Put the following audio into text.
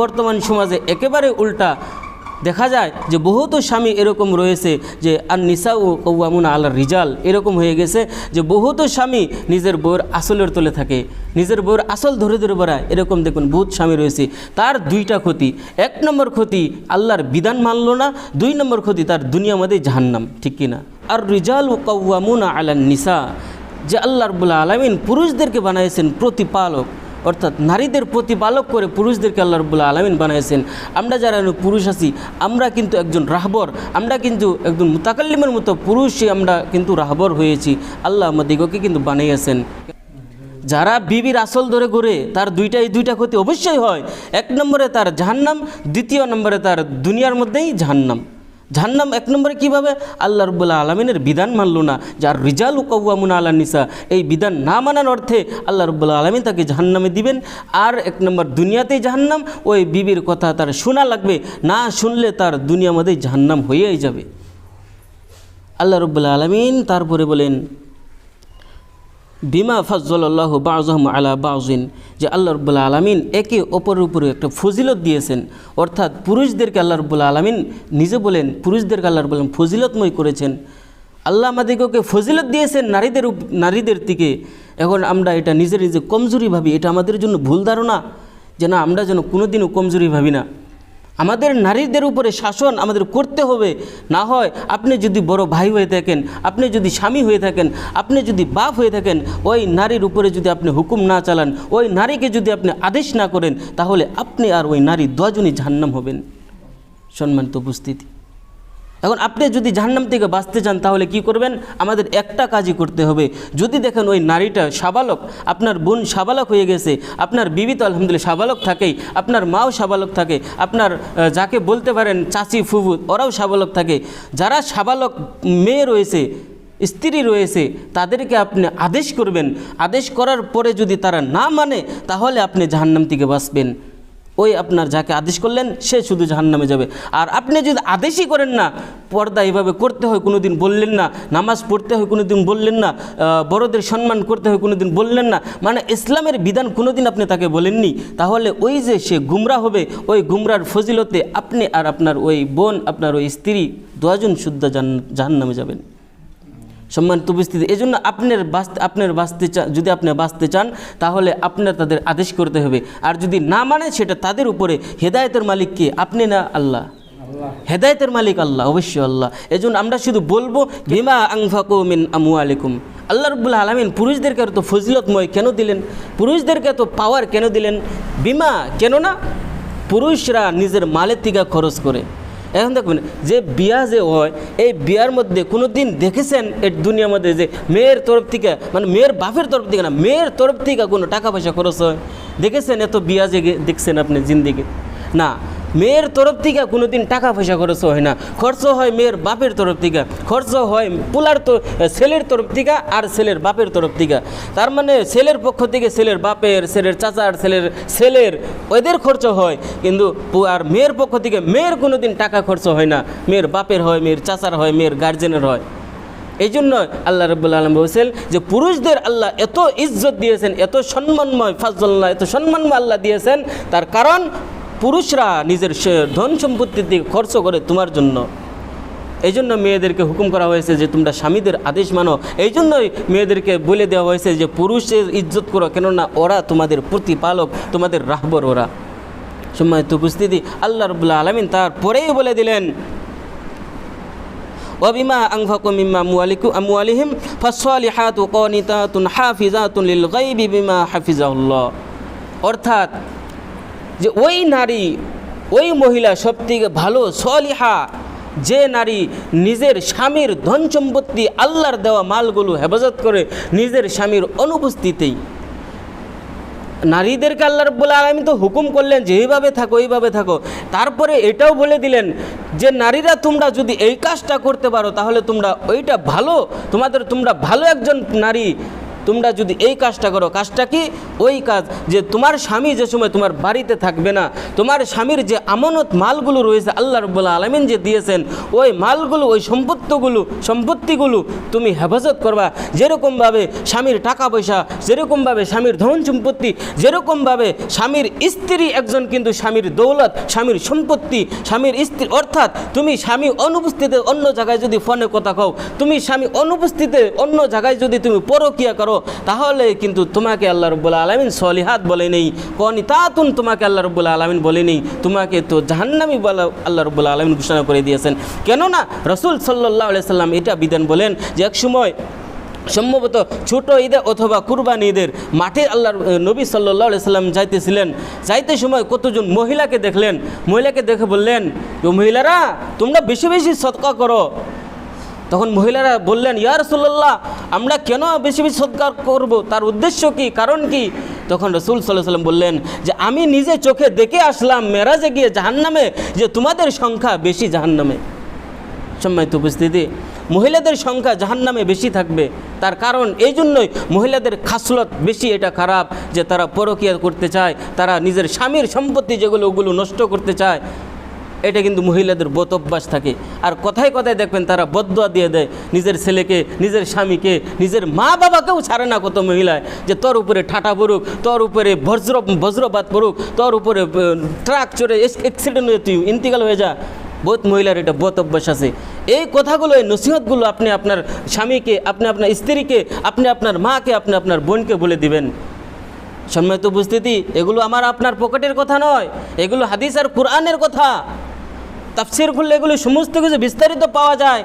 বর্তমান সমাজে একেবারে উল্টা। দেখা যায় যে বহুতো স্বামী এরকম রয়েছে যে আর নিসা ও কৌয়ামুনা আল্লাহ রিজাল, এরকম হয়ে গেছে যে বহুতো স্বামী নিজের বউয়ের আসলের তলে থাকে, নিজের বউয়ের আসল ধরে ধরে বেড়ায় এরকম দেখুন বহুত স্বামী রয়েছে। তার দুইটা ক্ষতি, এক নম্বর ক্ষতি আল্লাহর বিধান মানল না, দুই নম্বর ক্ষতি তার দুনিয়া মধ্যে জাহান্নাম, ঠিক কিনা? আর রিজাল ও কৌয়ামুনা আল্লাহ নিসা যে আল্লাহ রবুল্লা আলমিন পুরুষদেরকে বানিয়েছেন প্রতিপালক। অর্থাৎ নারীদের প্রতিপালক করে পুরুষদেরকে আল্লাহ রবুল্লা আলমিন বানিয়েছেন আমরা যারা পুরুষ আছি, আমরা কিন্তু একজন রাহবর। আমরা কিন্তু একজন মুতাকাল্লিমের মতো পুরুষই আমরা কিন্তু রাহবর হয়েছি। আল্লাহ আমাদিগকে কিন্তু বানিয়েছেন। যারা বিবির আসল ধরে ঘুরে, তার দুইটা, এই দুইটা ক্ষতি অবশ্যই হয়। এক নম্বরে তার জাহান্নাম, দ্বিতীয় নম্বরে তার দুনিয়ার মধ্যেই জাহান্নাম। জাহান্নাম এক নম্বরে কীভাবে? আল্লাহ রব্বুল্লা আলমিনের বিধান মানল না। যার রিজাল কৌয়ামুনা আল্লাহ নিসা। এই বিধান না মানার অর্থে আল্লাহ রব্বুল্লা আলমিন তাকে জাহান্নামে দিবেন। আর এক নম্বর দুনিয়াতেই জাহান্নাম। ওই বিবির কথা তার শোনা লাগবে। না শুনলে তার দুনিয়া মধ্যেই জাহান্নাম হয়েই যাবে। আল্লাহ রব্বুল্লা আলমিন তারপরে বলেন বিমা ফজল্লাহ বাজহম আলা বাউজিন যে আল্লাহ রব্বুল্লা আলমিন একে অপরের উপরে একটা ফজিলত দিয়েছেন। অর্থাৎ পুরুষদেরকে আল্লাহ রব্বুল্লা আলমিন নিজে বলেন, পুরুষদেরকে আল্লাহ রব্বুল আলমিন ফজিলতময় করেছেন। আল্লাহ আমাদেরকে ফজিলত দিয়েছেন নারীদের নারীদের দিকে এখন আমরা এটা নিজের নিজে কমজোরি ভাবি, এটা আমাদের জন্য ভুল ধারণা। যে না, আমরা যেন কোনোদিনও কমজোরি ভাবি না। আমাদের নারীদের উপরে শাসন আমাদের করতে হবে। না হয় আপনি যদি বড় ভাই হয়ে থাকেন, আপনি যদি স্বামী হয়ে থাকেন, আপনি যদি বাপ হয়ে থাকেন, ওই নারীর উপরে যদি আপনি হুকুম না চালান, ওই নারীকে যদি আপনি আদেশ না করেন, তাহলে আপনি আর ওই নারী দজনই জাহান্নাম হবেন। সম্মানিত উপস্থিতি। এখন আপনি যদি জাহান্নাম থেকে বাঁচতে চান, তাহলে কি করবেন? আমাদের একটা কাজই করতে হবে। যদি দেখেন ওই নারীটা সাবালক, আপনার বোন সাবালক হয়ে গেছে, আপনার বিবি তো আলহামদুলিল্লাহ সাবালক থাকেই, আপনার মাও সাবালক থাকে, আপনার যাকে বলতে পারেন চাচি ফুফু, ওরাও সাবালক থাকে। যারা সাবালক মেয়ে রয়েছে, স্ত্রী রয়েছে, তাদেরকে আপনি আদেশ করবেন। আদেশ করার পরে যদি তারা না মানে তাহলে আপনি জাহান্নাম থেকে বাঁচবেন। ওই আপনার যাকে আদেশ করলেন, সে শুধু জাহান্নামে যাবে। আর আপনি যদি আদেশই করেন না, পর্দা এইভাবে করতে হয় কোনো দিন বললেন না, নামাজ পড়তে হয় কোনো দিন বললেন না বড়দের সম্মান করতে হয় কোনো দিন বললেন না মানে ইসলামের বিধান কোনো দিন আপনি তাকে বলেননি, তাহলে ওই যে সে গুমরা হবে, ওই গুমরার ফজিলতে আপনি আর আপনার ওই বোন, আপনার ওই স্ত্রী, দুজন শুদ্ধ জাহান্নামে যাবেন। সম্মানিত উপস্থিতি। এই জন্য আপনার বাঁচতে আপনার বাঁচতে চান যদি আপনি বাঁচতে চান, তাহলে আপনার তাদের আদেশ করতে হবে। আর যদি না মানে সেটা তাদের উপরে। হেদায়েতের মালিক কে? আপনি না আল্লাহ? হেদায়েতের মালিক আল্লাহ, অবশ্যই আল্লাহ। এই জন্য আমরা শুধু বলব, বিমা আংফাকু মিন আমু আলিকুম আল্লাহ রব্বুল আলমিন পুরুষদেরকে এত ফজিলতময় কেন দিলেন? পুরুষদেরকে এত পাওয়ার কেন দিলেন? বিমা কেন না পুরুষরা নিজের মালের থেকে খরচ করে। এখন দেখবেন যে বিয়া যে হয়, এই বিয়ার মধ্যে কোনো দিন দেখেছেন এই দুনিয়ার মধ্যে যে মেয়ের তরফ থেকে মানে মেয়ের বাপের তরফ থেকে না, মেয়ের তরফ থেকে কোনো টাকা পয়সা খরচ হয়? দেখেছেন এত বিয়া যে দেখছেন আপনি জিন্দিগি? না মেয়ের তরফ থেকে কোনো দিন টাকা পয়সা খরচ হয় না। খরচ হয় মেয়ের বাপের তরফ থেকে। খরচ হয় পোলার তো ছেলের তরফ থেকে আর ছেলের বাপের তরফ থেকে। তার মানে ছেলের পক্ষ থেকে ছেলের বাপের, ছেলের চাচার, ছেলের ছেলের ওদের খরচ হয়। কিন্তু আর মেয়ের পক্ষ থেকে মেয়ের কোনো দিন টাকা খরচ হয় না। মেয়ের বাপের হয়, মেয়ের চাচার হয়, মেয়ের গার্জেনের হয়। এই জন্য আল্লাহ রব্বুল আলম বলছেন যে পুরুষদের আল্লাহ এত ইজ্জত দিয়েছেন, এত সম্মানময় ফাজল্লাহ এত সম্মানময় আল্লাহ দিয়েছেন। তার কারণ পুরুষরা নিজের সে- ধন সম্পত্তির দিকে খরচ করে তোমার জন্য এই জন্য মেয়েদেরকে হুকুম করা হয়েছে যে তোমরা স্বামীদের আদেশ মানো এই জন্যই মেয়েদেরকে বলে দেওয়া হয়েছে যে পুরুষের ইজ্জত করো কেননা ওরা তোমাদের প্রতিপালক তোমাদের রাহবর ওরা সম্মানিত উপস্থিতি আল্লাহ রবুল্লা আলমিন তারপরেই বলে দিলেন وبما أنفقوا مما أموالكم أموالهم فالصالحات قانتات حافظات للغيب بما حفظه الله অর্থাৎ যে ওই নারী, ওই মহিলা সবথেকে ভালো, সলিহা। যে নারী নিজের স্বামীর ধন সম্পত্তি আল্লাহর দেওয়া মালগুলো হেফাজত করে নিজের স্বামীর অনুপস্থিতিতেই। নারীদেরকে আল্লাহ রব্বুল আলমী তো হুকুম করলেন যে এইভাবে থাকো এইভাবে থাকো। তারপরে এটাও বলে দিলেন যে নারীরা তোমরা যদি এই কাজটা করতে পারো, তাহলে তোমরা ওইটা ভালো, তোমাদের তোমরা ভালো একজন নারী তোমরা যদি এই কাজটা করো, কাজটা কি? ওই কাজ যে তোমার স্বামী যে সময় তোমার বাড়িতে থাকবে না, তোমার স্বামীর যে আমানত মালগুলো রয়েছে আল্লাহ রব্বুল্লা আলমিন যে দিয়েছেন, ওই মালগুলো, ওই সম্পত্তিগুলো সম্পত্তিগুলো তুমি হেফাজত করবা। যেরকমভাবে স্বামীর টাকা পয়সা যেরকমভাবে স্বামীর ধন সম্পত্তি, যেরকমভাবে স্বামীর স্ত্রী একজন কিন্তু স্বামীর দৌলত, স্বামীর সম্পত্তি, স্বামীর স্ত্রী, অর্থাৎ তুমি স্বামী অনুপস্থিতিতে অন্য জায়গায় যদি ফোনে কথা কও, তুমি স্বামী অনুপস্থিতিতে অন্য জায়গায় যদি তুমি পরকিয়া করো তাহলে কিন্তু তোমাকে আল্লাহ রব্বুল আলমিন সলিহাত বলে নেই কনি তাতুন তোমাকে আল্লাহ রব্বুল আলমিন বলে নেই, তোমাকে তো জাহান্নামি বলা আল্লাহ রব্বুল আলমিন ঘোষণা করে দিয়েছেন। কেননা রসুল সাল্লাহ সাল্লাম এটা বিধান বলেন যে এক সময় সম্ভবত ছোট ঈদে অথবা কুরবানি ঈদের মাঠে আল্লাহর নবী সাল্লাহ সাল্লাম যাইতেছিলেন। যাইতে সময় কতজন মহিলাকে দেখলেন? মহিলাকে দেখে বললেন, "ও মহিলারা, তোমরা বেশি বেশি সৎকা করো। তখন মহিলারা বললেন, ইয়া রসুল্লাহ আমরা কেন বেশি বেশি সৎকার করব? তার উদ্দেশ্য কি? কারণ কি? তখন রসুল সাল্লাহ সাল্লাম বললেন যে, আমি নিজে চোখে দেখে আসলাম মেরাজে গিয়ে জাহান্নামে যে, তোমাদের সংখ্যা বেশি জাহান্নামে। সম্মানিত উপস্থিতি, মহিলাদের সংখ্যা জাহান্নামে বেশি থাকবে। তার কারণ এই জন্যই মহিলাদের খাসলত বেশি, এটা খারাপ যে, তারা পরকিয়া করতে চায়, তারা নিজের স্বামীর সম্পত্তি যেগুলো, ওগুলো নষ্ট করতে চায়। এটা কিন্তু মহিলাদের বত অভ্যাস থাকে। আর কথায় কথায় দেখবেন তারা বদুয়া দিয়ে দেয় নিজের ছেলেকে, নিজের স্বামীকে, নিজের মা বাবাকেও ছাড়ে না কত মহিলায় যে তোর উপরে ঠাটা পড়ুক, তোর উপরে বজ্র, বজ্রপাত পড়ুক, তোর উপরে ট্রাক চড়ে অ্যাক্সিডেন্ট হয়ে তুই ইন্তিকাল হয়ে যা। বহুত মহিলার এটা বত অভ্যাস আছে। এই কথাগুলো, এই নসিহতগুলো আপনি আপনার স্বামীকে, আপনি আপনার স্ত্রীকে, আপনি আপনার মাকে, আপনি আপনার বোনকে বলে দিবেন। সম্মানিত উপস্থিতি, এগুলো আমার আপনার পকেটের কথা নয়, এগুলো হাদিস আর কোরআনের কথা। তাফসির খুললে এগুলি সমস্ত কিছু বিস্তারিত পাওয়া যায়।